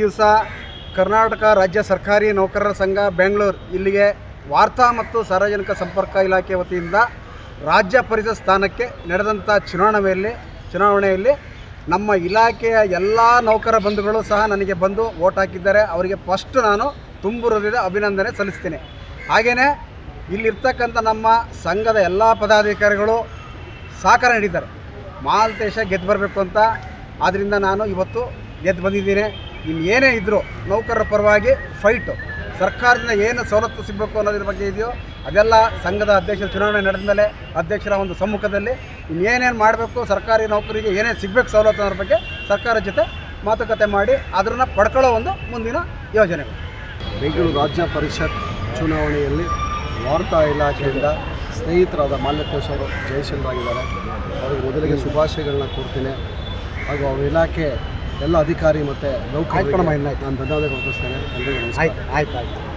ದಿವಸ ಕರ್ನಾಟಕ ರಾಜ್ಯ ಸರ್ಕಾರಿ ನೌಕರರ ಸಂಘ ಬೆಂಗಳೂರು ಇಲ್ಲಿಗೆ ವಾರ್ತಾ ಮತ್ತು ಸಾರ್ವಜನಿಕ ಸಂಪರ್ಕ ಇಲಾಖೆ ವತಿಯಿಂದ ರಾಜ್ಯ ಪರಿಷತ್ ಸ್ಥಾನಕ್ಕೆ ನಡೆದಂಥ ಚುನಾವಣೆಯಲ್ಲಿ ಚುನಾವಣೆಯಲ್ಲಿ ನಮ್ಮ ಇಲಾಖೆಯ ಎಲ್ಲ ನೌಕರ ಬಂಧುಗಳು ಸಹ ನನಗೆ ಬಂದು ಓಟ್ ಹಾಕಿದ್ದಾರೆ. ಅವರಿಗೆ ಫಸ್ಟ್ ನಾನು ತುಂಬು ಅಭಿನಂದನೆ ಸಲ್ಲಿಸ್ತೀನಿ. ಹಾಗೆಯೇ ಇಲ್ಲಿರ್ತಕ್ಕಂಥ ನಮ್ಮ ಸಂಘದ ಎಲ್ಲ ಪದಾಧಿಕಾರಿಗಳು ಸಹಕಾರ ನೀಡಿದ್ದಾರೆ. ಮಾಲ್ತೇಶ ಗೆದ್ದು ಬರಬೇಕು ಅಂತ. ಆದ್ದರಿಂದ ನಾನು ಇವತ್ತು ಗೆದ್ದು ಬಂದಿದ್ದೀನಿ. ಇನ್ನು ಏನೇ ಇದ್ದರೂ ನೌಕರರ ಪರವಾಗಿ ಫೈಟು ಸರ್ಕಾರದಿಂದ ಏನು ಸವಲತ್ತು ಸಿಗಬೇಕು ಅನ್ನೋದ್ರ ಬಗ್ಗೆ ಇದೆಯೋ ಅದೆಲ್ಲ ಸಂಘದ ಅಧ್ಯಕ್ಷರ ಚುನಾವಣೆ ನಡೆದ ಮೇಲೆ ಅಧ್ಯಕ್ಷರ ಒಂದು ಸಮ್ಮುಖದಲ್ಲಿ ಇನ್ನೇನೇನು ಮಾಡಬೇಕು, ಸರ್ಕಾರಿ ನೌಕರಿಗೆ ಏನೇನು ಸಿಗಬೇಕು ಸವಲತ್ತು ಅನ್ನೋದ್ರ ಬಗ್ಗೆ ಸರ್ಕಾರದ ಜೊತೆ ಮಾತುಕತೆ ಮಾಡಿ ಅದನ್ನು ಪಡ್ಕೊಳ್ಳೋ ಒಂದು ಮುಂದಿನ ಯೋಜನೆಗಳು ಬೆಂಗಳೂರು ರಾಜ್ಯ ಪರಿಷತ್ ಚುನಾವಣೆಯಲ್ಲಿ ವಾರ್ತಾ ಇಲಾಖೆಯಿಂದ ಸ್ನೇಹಿತರಾದ ಮಾಲ್ಯಕೋಶ್ ಅವರು ಜಯಶೀಲರಾಗಿದ್ದಾರೆ. ಅವರಿಗೆ ಮೊದಲಿಗೆ ಶುಭಾಶಯಗಳನ್ನ ಕೊಡ್ತೀನಿ ಹಾಗೂ ಅವರ ಇಲಾಖೆ ಎಲ್ಲ ಅಧಿಕಾರಿ ಮತ್ತು ನೌಕರರಿಗೆ. ನಾನು ಧನ್ಯವಾದಗಳು ಅರ್ಪಿಸ್ತೇನೆ ನಮಸ್ಕಾರ ಆಯ್ತು ಆಯ್ತು ಆಯ್ತು